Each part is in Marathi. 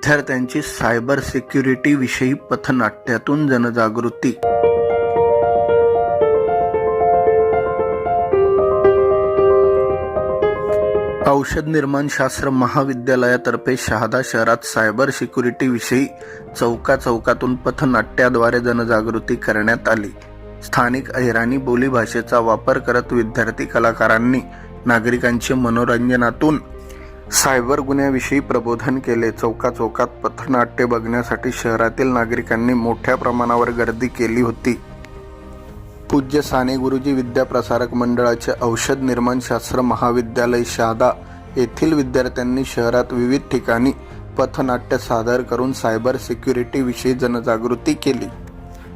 विद्यार्थ्यांची सायबर सिक्युरिटी विषयी पथनाट्यातून जनजागृती. औषध निर्माण शास्त्र महाविद्यालयातर्फे शहादा शहरात सायबर सिक्युरिटी विषयी चौका चौकातून पथनाट्याद्वारे जनजागृती करण्यात आली. स्थानिक अहिराणी बोलीभाषेचा वापर करत विद्यार्थी कलाकारांनी नागरिकांचे मनोरंजनातून सायबर गुन्ह्याविषयी प्रबोधन केले. चौका चौकात पथनाट्य बघण्यासाठी शहरातील नागरिकांनी मोठ्या प्रमाणावर गर्दी केली होती. पूज्य साने गुरुजी विद्याप्रसारक मंडळाचे औषध निर्माणशास्त्र महाविद्यालय शहादा येथील विद्यार्थ्यांनी शहरात विविध ठिकाणी पथनाट्य सादर करून सायबर सिक्युरिटीविषयी जनजागृती केली.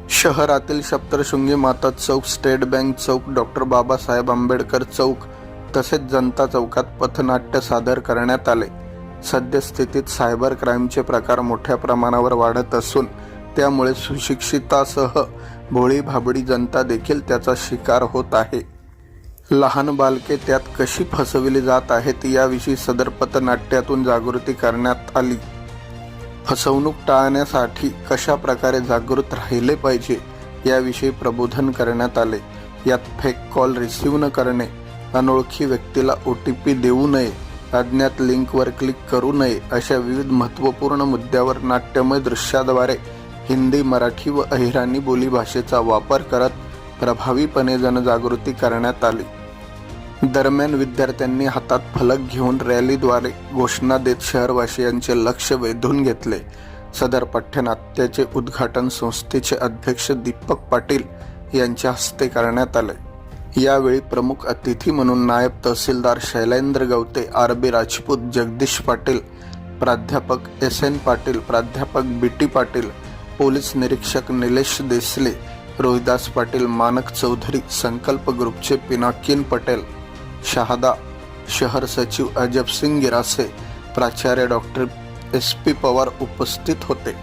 शहरातील सप्तशृंगी माता चौक स्टेट बँक चौक डॉक्टर बाबासाहेब आंबेडकर चौक तसेच जनता चौकात पथनाट्य सादर करण्यात आले. सद्यस्थितीत सायबर क्राईमचे प्रकार मोठ्या प्रमाणावर वाढत असून त्यामुळे सुशिक्षितासह भोळी भाबडी जनता देखील त्याचा शिकार होत आहे. लहान बालके त्यात कशी फसविली जात आहेत याविषयी सदर पथनाट्यातून जागृती करण्यात आली. फसवणूक टाळण्यासाठी कशा प्रकारे जागृत राहिले पाहिजे याविषयी प्रबोधन करण्यात आले. यात फेक कॉल रिसीव्ह न करणे अनोळखी व्यक्तीला ओ टी पी देऊ नये अज्ञात लिंकवर क्लिक करू नये अशा विविध महत्त्वपूर्ण मुद्द्यावर नाट्यमय दृश्याद्वारे हिंदी मराठी व अहिराणी बोलीभाषेचा वापर करत प्रभावीपणे जनजागृती करण्यात आली. दरम्यान विद्यार्थ्यांनी हातात फलक घेऊन रॅलीद्वारे घोषणा देत शहरवासियांचे लक्ष वेधून घेतले. सदर पठ्यनाट्याचे उद्घाटन संस्थेचे अध्यक्ष दीपक पाटील यांच्या हस्ते करण्यात आले. यावेळी प्रमुख अतिथी म्हणून नायब तहसीलदार शैलेंद्र गवते आर बी राजपूत जगदीश पाटील प्राध्यापक एस एन पाटील प्राध्यापक बी टी पाटील पोलीस निरीक्षक निलेश देसले रोहिदास पाटील मानक चौधरी संकल्प ग्रुपचे पिनाकिन पटेल शहादा शहर सचिव अजब सिंग गिरासे प्राचार्य डॉक्टर एस पी पवार उपस्थित होते.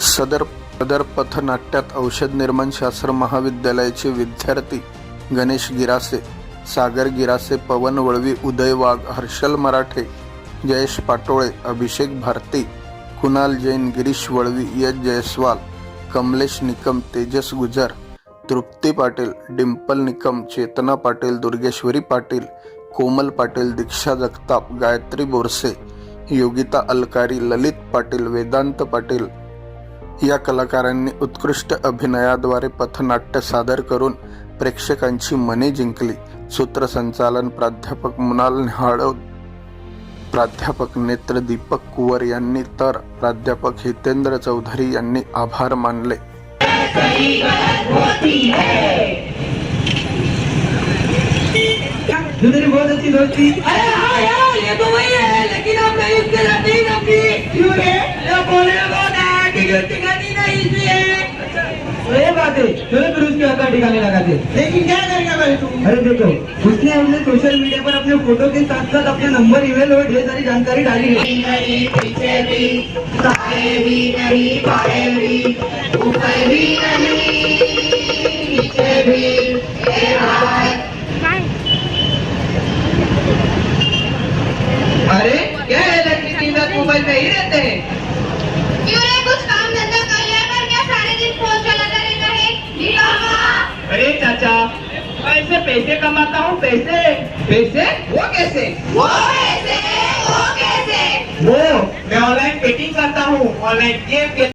सदर सदर पथनाट्यात औषध निर्माण शास्त्र महाविद्यालयाचे विद्यार्थी गणेश गिरासे सागर गिरासे पवन वळवी उदय वाघ हर्षल मराठे जयेश पाटोळे अभिषेक भारती कुणाल जैन गिरीश वळवी यश जयस्वाल कमलेश निकम तेजस गुजर तृप्ती पाटील डिंपल निकम चेतना पाटील दुर्गेश्वरी पाटील कोमल पाटील दीक्षा जगताप गायत्री बोरसे योगिता अलकारी ललित पाटील वेदांत पाटील या कलाकारांनी उत्कृष्ट अभिनयाद्वारे पथनाट्य सादर करून प्रेक्षकांची मने जिंकली. सूत्रसंचालन प्राध्यापक मुनाल निहाळ प्राध्यापक नेत्र दीपक कुवर यांनी तर प्राध्यापक हितेंद्र चौधरी यांनी आभार मानले. तो है चलो फिर उसके हक ठिकाने लगाते लेकिन क्या करेगा भाई तू? अरे देखो उसने हमने सोशल मीडिया पर अपने फोटो के साथ साथ अपने नंबर ईमेल और ढेर सारी जानकारी डाली है। नहीं पीछे भी। पैसे कमाता हूँ पैसे। पैसे? वो कैसे? वो कैसे वो कैसे? वो मैं ऑनलाइन बेटिंग करता हूँ ऑनलाइन गेम